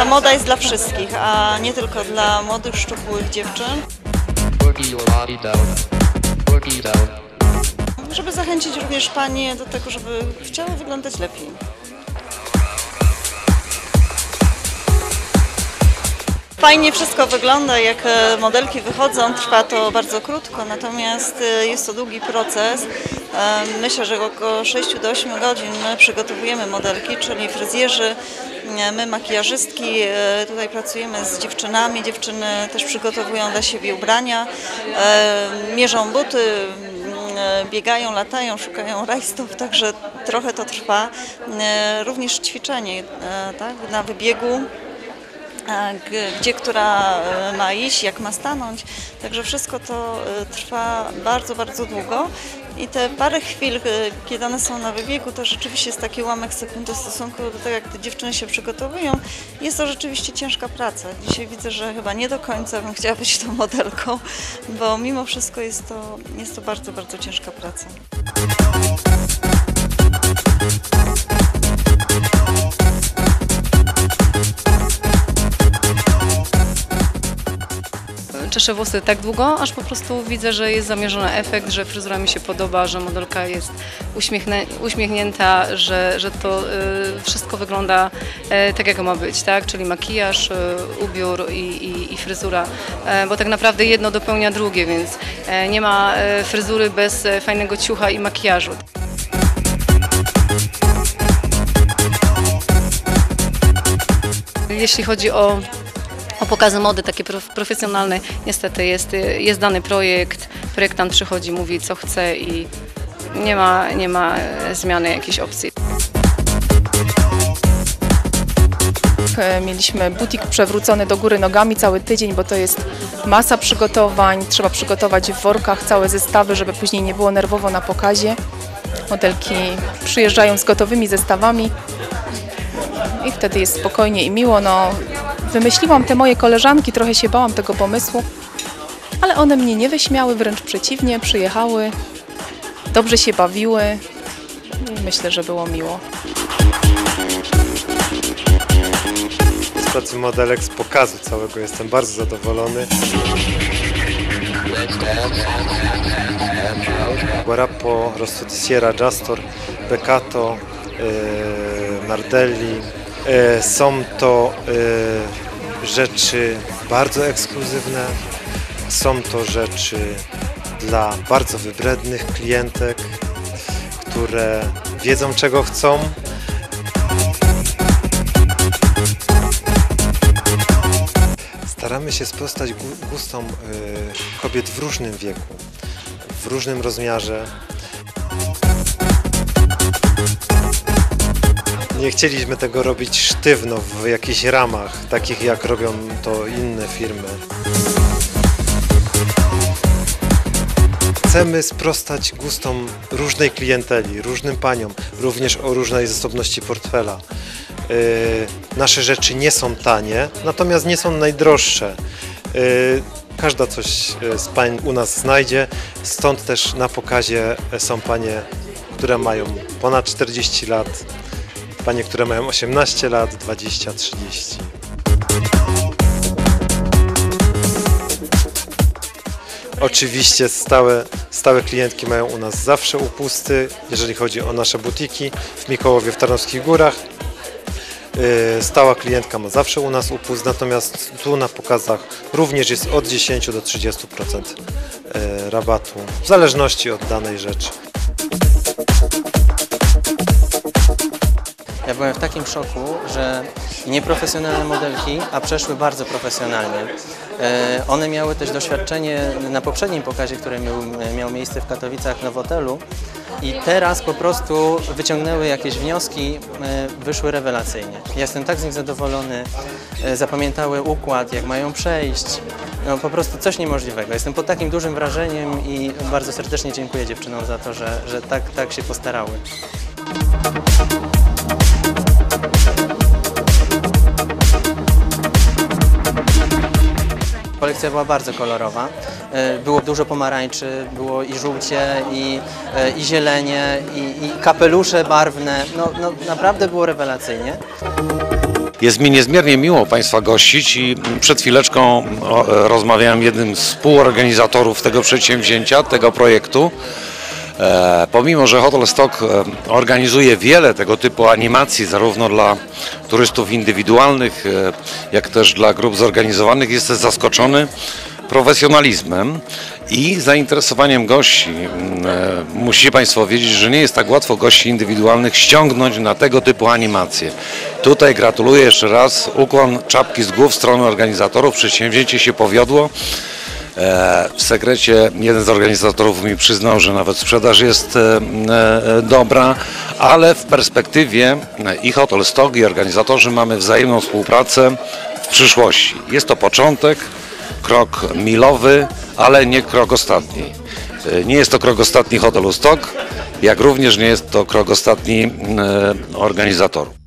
ta moda jest dla wszystkich, a nie tylko dla młodych, szczupłych dziewczyn. Żeby zachęcić również panie do tego, żeby chciały wyglądać lepiej. Fajnie wszystko wygląda, jak e, modelki wychodzą, trwa to bardzo krótko, natomiast e, jest to długi proces. Myślę, że około 6 do 8 godzin my przygotowujemy modelki, czyli fryzjerzy, my makijażystki, e, tutaj pracujemy z dziewczynami, dziewczyny też przygotowują dla siebie ubrania, mierzą buty, biegają, latają, szukają rajstów, także trochę to trwa. Również ćwiczenie tak, na wybiegu, gdzie która e, ma iść, jak ma stanąć. Także wszystko to e, trwa bardzo, bardzo długo. I te parę chwil, e, kiedy one są na wybiegu, to rzeczywiście jest taki ułamek sekundy w stosunku do tego, jak te dziewczyny się przygotowują. Jest to rzeczywiście ciężka praca. Dzisiaj widzę, że chyba nie do końca bym chciała być tą modelką, bo mimo wszystko jest to, jest to bardzo, bardzo ciężka praca. Czeszę włosy tak długo, aż po prostu widzę, że jest zamierzony efekt, że fryzura mi się podoba, że modelka jest uśmiechnięta, że, że to y, wszystko wygląda e, tak, jak ma być, tak? Czyli makijaż, y, ubiór i, i, i fryzura, e, bo tak naprawdę jedno dopełnia drugie, więc e, nie ma e, fryzury bez e, fajnego ciucha i makijażu. Jeśli chodzi o o pokazy mody takie prof- profesjonalne. Niestety jest, jest dany projekt, projektant przychodzi, mówi co chce i nie ma, nie ma e, zmiany jakiejś opcji. E, Mieliśmy butik przewrócony do góry nogami cały tydzień, bo to jest masa przygotowań. Trzeba przygotować w workach całe zestawy, żeby później nie było nerwowo na pokazie. Modelki przyjeżdżają z gotowymi zestawami i wtedy jest spokojnie i miło. No, wymyśliłam te moje koleżanki, trochę się bałam tego pomysłu, ale one mnie nie wyśmiały, wręcz przeciwnie, przyjechały, dobrze się bawiły i myślę, że było miło. z pracy modelek, z pokazu całego jestem bardzo zadowolony. Guarapo, Rosso di Sierra, Jastor, Beccato, e, Nardelli. E, są to e, rzeczy bardzo ekskluzywne, są to rzeczy dla bardzo wybrednych klientek, które wiedzą czego chcą, Staramy się sprostać gu- gustom y, kobiet w różnym wieku, w różnym rozmiarze. Nie chcieliśmy tego robić sztywno w jakichś ramach, takich jak robią to inne firmy. Chcemy sprostać gustom różnej klienteli, różnym paniom, również o różnej zasobności portfela. Yy, nasze rzeczy nie są tanie, natomiast nie są najdroższe. Yy, każda coś yy, z pań u nas znajdzie, stąd też na pokazie są panie, które mają ponad 40 lat, panie, które mają 18 lat, 20, 30. Oczywiście stałe, stałe klientki mają u nas zawsze upusty, jeżeli chodzi o nasze butiki w Mikołowie w Tarnowskich Górach. Yy, Stała klientka ma zawsze u nas upust, natomiast tu na pokazach również jest od 10 do 30% yy, rabatu, w zależności od danej rzeczy. Byłem w takim szoku, że nieprofesjonalne modelki, a przeszły bardzo profesjonalnie. E, One miały też doświadczenie na poprzednim pokazie, który miał, miejsce w Katowicach Nowotelu i teraz po prostu wyciągnęły jakieś wnioski, e, wyszły rewelacyjnie. Ja Jestem tak z nich zadowolony, e, zapamiętały układ, jak mają przejść, no po prostu coś niemożliwego. Jestem pod takim dużym wrażeniem i bardzo serdecznie dziękuję dziewczynom za to, że, że tak, tak się postarały. Kolekcja była bardzo kolorowa. E, Było dużo pomarańczy, było i żółcie, i, e, i zielenie, i, i kapelusze barwne. No, no, naprawdę było rewelacyjnie. Jest mi niezmiernie miło Państwa gościć i przed chwileczką o, rozmawiałem z jednym z współorganizatorów tego przedsięwzięcia, tego projektu. E, pomimo, że Hotel Stock e, organizuje wiele tego typu animacji, zarówno dla turystów indywidualnych, e, jak też dla grup zorganizowanych, jestem zaskoczony profesjonalizmem i zainteresowaniem gości. Mm, Musicie Państwo wiedzieć, że nie jest tak łatwo gości indywidualnych ściągnąć na tego typu animacje. Tutaj gratuluję jeszcze raz, ukłon czapki z głów strony organizatorów, przedsięwzięcie się powiodło. E, W sekrecie jeden z organizatorów mi przyznał, że nawet sprzedaż jest e, e, dobra, ale w perspektywie i Hotel Stock i organizatorzy mamy wzajemną współpracę w przyszłości. Jest to początek, krok milowy, ale nie krok ostatni. Nie jest to krok ostatni hotelu Stock, jak również nie jest to krok ostatni organizatorów.